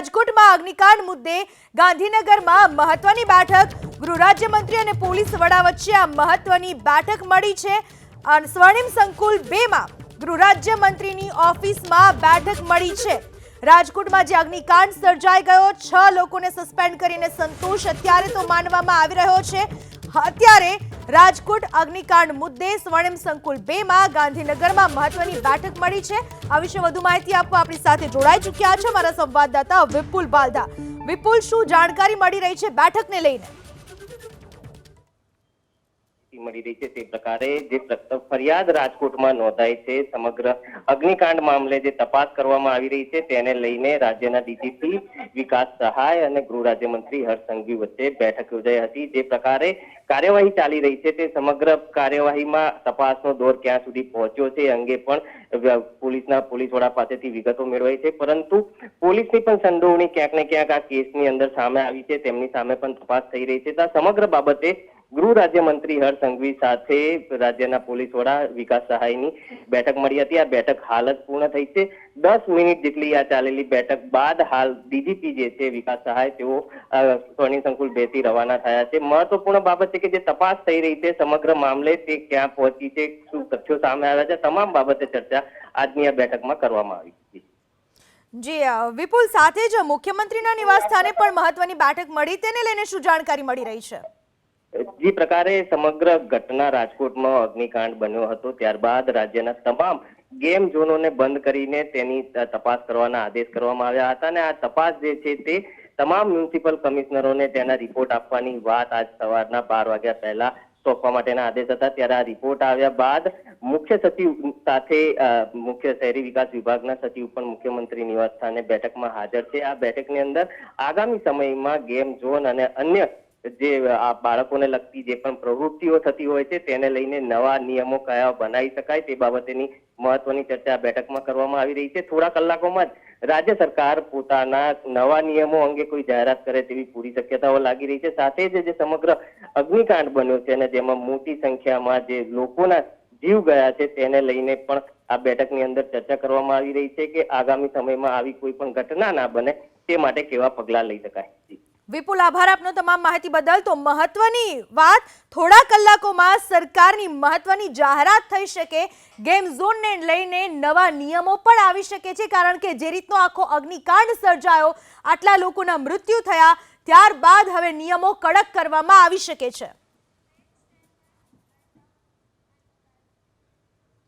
રાજકોટમાં અગ્નિકાંડ મુદ્દે ગાંધીનગરમાં મહત્વની બેઠક. ગૃહ રાજ્યમંત્રી અને પોલીસ વડા વચ્ચે આ મહત્વની બેઠક મળી છે. અને સ્વર્ણિમ સંકુલ બેમાં ગૃહ રાજ્યમંત્રીની ઓફિસમાં બેઠક મળી છે. રાજકોટમાં જે અગ્નિકાંડ સર્જાઈ ગયો, છ લોકોને સસ્પેન્ડ કરીને સંતોષ અત્યારે તો માનવામાં આવી રહ્યો છે. અત્યારે રાજકોટ અગ્નિકાંડ મુદ્દે સ્વર્ણિમ સંકુલ બેમાં ગાંધીનગરમાં મહત્વની બેઠક મળી છે. આ વિશે વધુ માહિતી આપવા આપણી સાથે જોડાઈ ચૂક્યા છે મારા સંવાદદાતા વિપુલ બાલદા. વિપુલ, શું જાણકારી મળી રહી છે બેઠકને લઈને? મળી રહી છે તે પ્રકારે જે ફરિયાદ રાજકોટમાં નોંધાઈ છે, સમગ્ર અગ્નિકાંડ મામલે જે તપાસ કરવામાં આવી રહી છે તેને લઈને રાજ્યના ડીજીપી વિકાસ સહાય અને ગૃહ રાજ્યમંત્રી હર્ષ સંઘવી વચ્ચે બેઠક યોજાઈ હતી. જે પ્રકારે કાર્યવાહી ચાલી રહી છે તે સમગ્ર કાર્યવાહીમાં તપાસનો દોર ક્યાં સુધી પહોંચ્યો છે એ અંગે પણ પોલીસના પોલીસ વડા પાસેથી વિગતો મેળવાઈ છે. પરંતુ પોલીસની પણ સંડોવણી ક્યાંક ને ક્યાંક આ કેસની અંદર સામે આવી છે. તેમની સામે પણ તપાસ થઈ રહી છે. તો સમગ્ર બાબતે ગૃહ રાજ્યમંત્રી હર્ષ સંઘવી સાથે રાજ્યના પોલીસ વડા વિકાસ સહાયની બેઠક મળી હતી. આ બેઠક હાલ જ પૂર્ણ થઈ છે. દસ મિનિટ જેટલી આ ચાલેલી બેઠક બાદ હાલ ડીજીપી જે છે, વિકાસ સહાય, તેઓ સ્વર્ણિમ સંકુલ બે રવાના થયા છે. મહત્વપૂર્ણ બાબત છે કે જે તપાસ થઈ રહી છે સમગ્ર મામલે તે ક્યાં પહોંચી છે, શું તથ્યો સામે આવ્યા છે, તમામ બાબતે ચર્ચા આજની આ બેઠકમાં કરવામાં આવી હતી. જી વિપુલ, સાથે જ મુખ્યમંત્રીના નિવાસસ્થાને પણ મહત્વની બેઠક મળી. તેને લઈને શું જાણકારી મળી રહી છે? જે પ્રકારે સમગ્ર ઘટના રાજકોટમાં અગ્નિકાંડ બન્યો હતો, ત્યારબાદ રાજ્યના તમામ ગેમ ઝોનોને બંધ કરીને તેની તપાસ કરવાના આદેશ કરવામાં આવ્યા હતા અને આ તપાસ જે છે તે તમામ મ્યુનિસિપલ કમિશનરોને તેના રિપોર્ટ આપવાની વાત આજ સવારના બાર વાગ્યા પહેલા સોંપવા માટેના આદેશ હતા. ત્યારે આ રિપોર્ટ આવ્યા બાદ મુખ્ય સચિવ સાથે મુખ્ય શહેરી વિકાસ વિભાગના સચિવ પણ મુખ્યમંત્રી નિવાસ સ્થાને બેઠકમાં હાજર છે. આ બેઠકની અંદર આગામી સમયમાં ગેમ ઝોન અને અન્ય જે આ બાળકોને લગતી જે પણ પ્રવૃત્તિઓ થતી હોય છે, તેને લઈને નવા નિયમો કયા બનાવી શકાય તે બાબતેની મહત્વની ચર્ચા બેઠકમાં કરવામાં આવી રહી છે થોડા કલાકોમાં જ રાજ્ય સરકાર પોતાના નવા નિયમો અંગે કોઈ જાહેરાત કરે તેવી પૂરી શક્યતાઓ લાગી રહી છે સાથે જ જે સમગ્ર અગ્નિકાંડ બન્યો છે અને જેમાં મોટી સંખ્યામાં જે લોકોના જીવ ગયા છે, તેને લઈને પણ આ બેઠકની અંદર ચર્ચા કરવામાં આવી રહી છે કે આગામી સમયમાં આવી કોઈ પણ ઘટના ના બને તે માટે કેવા પગલાં લઈ શકાય. વિપુલ, આભાર આપનો તમામ માહિતી બદલ. તો મહત્વની વાત, થોડા કલાકોમાં સરકારની મહત્વની જાહેરાત થઈ શકે. ગેમ ઝોનને લઈને નવા નિયમો પણ આવી શકે છે, કારણ કે જે રીતનો આખો અગ્નિકાંડ સર્જાયો, આટલા લોકોના મૃત્યુ થયા, ત્યારબાદ હવે નિયમો કડક કરવામાં આવી શકે છે.